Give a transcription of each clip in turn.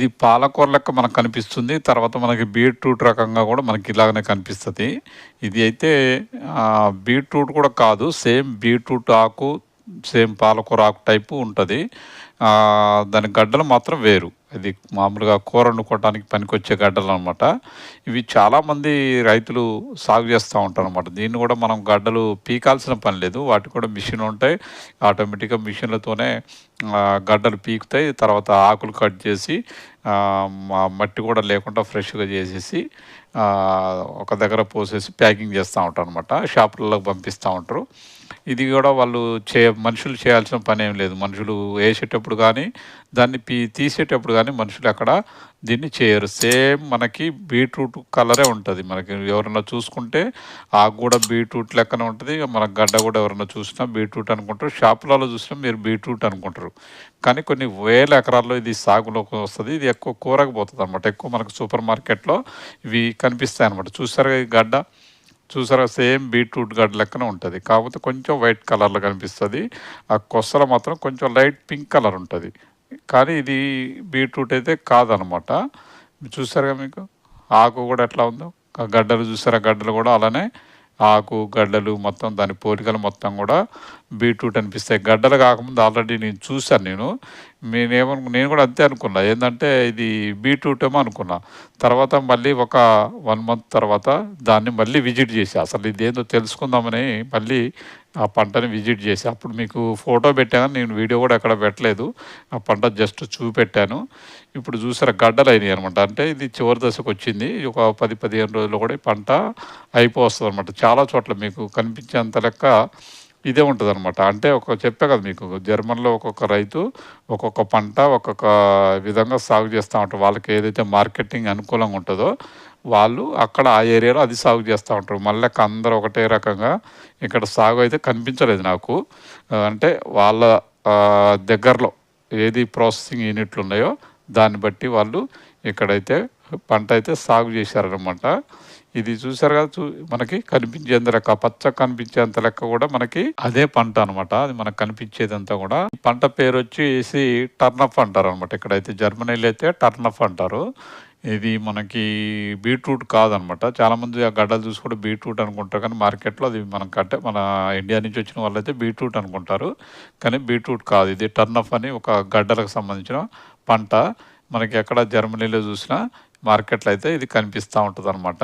ఇది పాలకూర లెక్క మనకు కనిపిస్తుంది. తర్వాత మనకి బీట్రూట్ రకంగా కూడా మనకి ఇలాగనే కనిపిస్తది. ఇది అయితే బీట్రూట్ కూడా కాదు. సేమ్ బీట్రూట్ ఆకు, సేమ్ పాలకూర ఆకు టైపు ఉంటుంది దాని గడ్డలు మాత్రం వేరు. ఇది మామూలుగా కూర వండుకోవడానికి పనికొచ్చే గడ్డలనమాట. ఇవి చాలామంది రైతులు సాగు చేస్తూ ఉంటారు అనమాట దీన్ని కూడా మనం గడ్డలు పీకాల్సిన పని లేదు. వాటికి కూడా మిషన్ ఉంటాయి ఆటోమేటిక్‌గా మిషన్‌లతోనే గడ్డలు పీకుతాయి. తర్వాత ఆకులు కట్ చేసి మట్టి కూడా లేకుండా ఫ్రెష్‌గా చేసేసి ఒక దగ్గర పోసేసి ప్యాకింగ్ చేస్తూ ఉంటారు అనమాట షాపులలోకి పంపిస్తా ఉంటారు. ఇది కూడా వాళ్ళు చే మనుషులు చేయాల్సిన పని ఏం లేదు. మనుషులు వేసేటప్పుడు కానీ దాన్ని పీ తీసేటప్పుడు కానీ మనుషులు అక్కడ దీన్ని చేయరు. సేమ్ మనకి బీట్రూట్ కలరే ఉంటుంది మనకి ఎవరన్నా చూసుకుంటే ఆకు కూడా బీట్రూట్ లెక్కనే ఉంటుంది మన గడ్డ కూడా ఎవరన్నా చూసినా బీట్రూట్ అనుకుంటారు. షాపులలో చూసినా మీరు బీట్రూట్ అనుకుంటారు. కానీ కొన్ని వేల ఎకరాల్లో ఇది సాగులోకి వస్తుంది ఇది ఎక్కువ కూరకు పోతదనమాట. ఎక్కువ మనకు సూపర్ మార్కెట్‌లో ఇవి కనిపిస్తాయనమాట. చూసారుగా ఈ గడ్డ? చూసారా సేమ్ బీట్రూట్ గడ్డ లెక్కనే ఉంటుంది కాకపోతే కొంచెం వైట్ కలర్‌లో కనిపిస్తుంది ఆ కొసలు మాత్రం కొంచెం లైట్ పింక్ కలర్ ఉంటుంది కానీ ఇది బీట్రూట్ అయితే కాదనమాట. చూసారుగా మీకు? ఆకు కూడా ఎట్లా ఉందో? ఆ గడ్డలు చూసారా? గడ్డలు కూడా అలానే ఆకు, గడ్డలు మొత్తం దాని పోలికలు మొత్తం కూడా బీట్రూట్ అనిపిస్తాయి. గడ్డలు కాకముందు ఆల్రెడీ నేను చూసాను నేను. నేనేమను నేను కూడా అంతే అనుకున్నా. ఏంటంటే ఇది బీట్రూట్ ఏమో అనుకున్నా. తర్వాత మళ్ళీ ఒక వన్ మంత్ తర్వాత దాన్ని మళ్ళీ విజిట్ చేసి అసలు ఇదేందో తెలుసుకుందామని మళ్ళీ ఆ పంటని విజిట్ చేసి అప్పుడు మీకు ఫోటో పెట్టాను నేను వీడియో కూడా ఎక్కడ పెట్టలేదు. ఆ పంట జస్ట్ చూపెట్టాను. ఇప్పుడు చూసారా అనమాట అంటే ఇది చివరి దశకు వచ్చింది ఒక 10, 15 రోజుల్లో కూడా ఈ పంట అనమాట చాలా చోట్ల మీకు కనిపించేంత లెక్క ఇదే ఉంటదనమాట. అంటే ఒక చెప్పే కదా మీకు జర్మన్‌లో ఒక్కొక్క రైతు ఒక్కొక్క పంట ఒక్కొక్క విధంగా సాగు చేస్తూ ఉంటారు. వాళ్ళకి ఏదైతే మార్కెటింగ్ అనుకూలంగా ఉంటుందో వాళ్ళు అక్కడ ఆ ఏరియాలో అది సాగు చేస్తూ ఉంటారు. మళ్ళీ అందరూ ఒకటే రకంగా ఇక్కడ సాగు అయితే కనిపించలేదు నాకు. అంటే వాళ్ళ దగ్గరలో ఏది ప్రాసెసింగ్ యూనిట్లు ఉన్నాయో దాన్ని బట్టి వాళ్ళు ఇక్కడైతే పంట అయితే సాగు చేశారనమాట. ఇది చూసారు కదా! చూ మనకి కనిపించేంత లెక్క పచ్చ కనిపించేంత లెక్క కూడా మనకి అదే పంట అనమాట. అది మనకు కనిపించేదంతా కూడా. ఈ పంట పేరొచ్చేసి అంటారు అనమాట ఇక్కడైతే జర్మనీలో అయితే టర్నఫ్ అంటారు. ఇది మనకి బీట్రూట్ కాదనమాట. చాలామంది ఆ గడ్డలు చూసి కూడా బీట్రూట్ అనుకుంటారు. కానీ మార్కెట్‌లో అది మనం కట్టే మన ఇండియా నుంచి వచ్చిన వాళ్ళైతే బీట్రూట్ అనుకుంటారు. కానీ బీట్రూట్ కాదు. ఇది టర్నఫ్ అని ఒక గడ్డలకు సంబంధించిన పంట. మనకి ఎక్కడ జర్మనీలో చూసినా మార్కెట్‌లో అయితే ఇది కనిపిస్తా అనమాట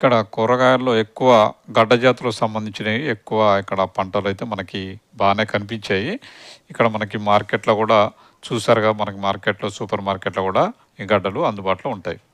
ఇక్కడ కూరగాయల్లో ఎక్కువ గడ్డ జాతులకు సంబంధించినవి ఎక్కువ ఇక్కడ పంటలు అయితే మనకి బాగానే కనిపించాయి. ఇక్కడ మనకి మార్కెట్‌లో కూడా చూసారుగా మనకి మార్కెట్‌లో సూపర్ మార్కెట్‌లో కూడా ఈ గడ్డలు అందుబాటులో ఉంటాయి.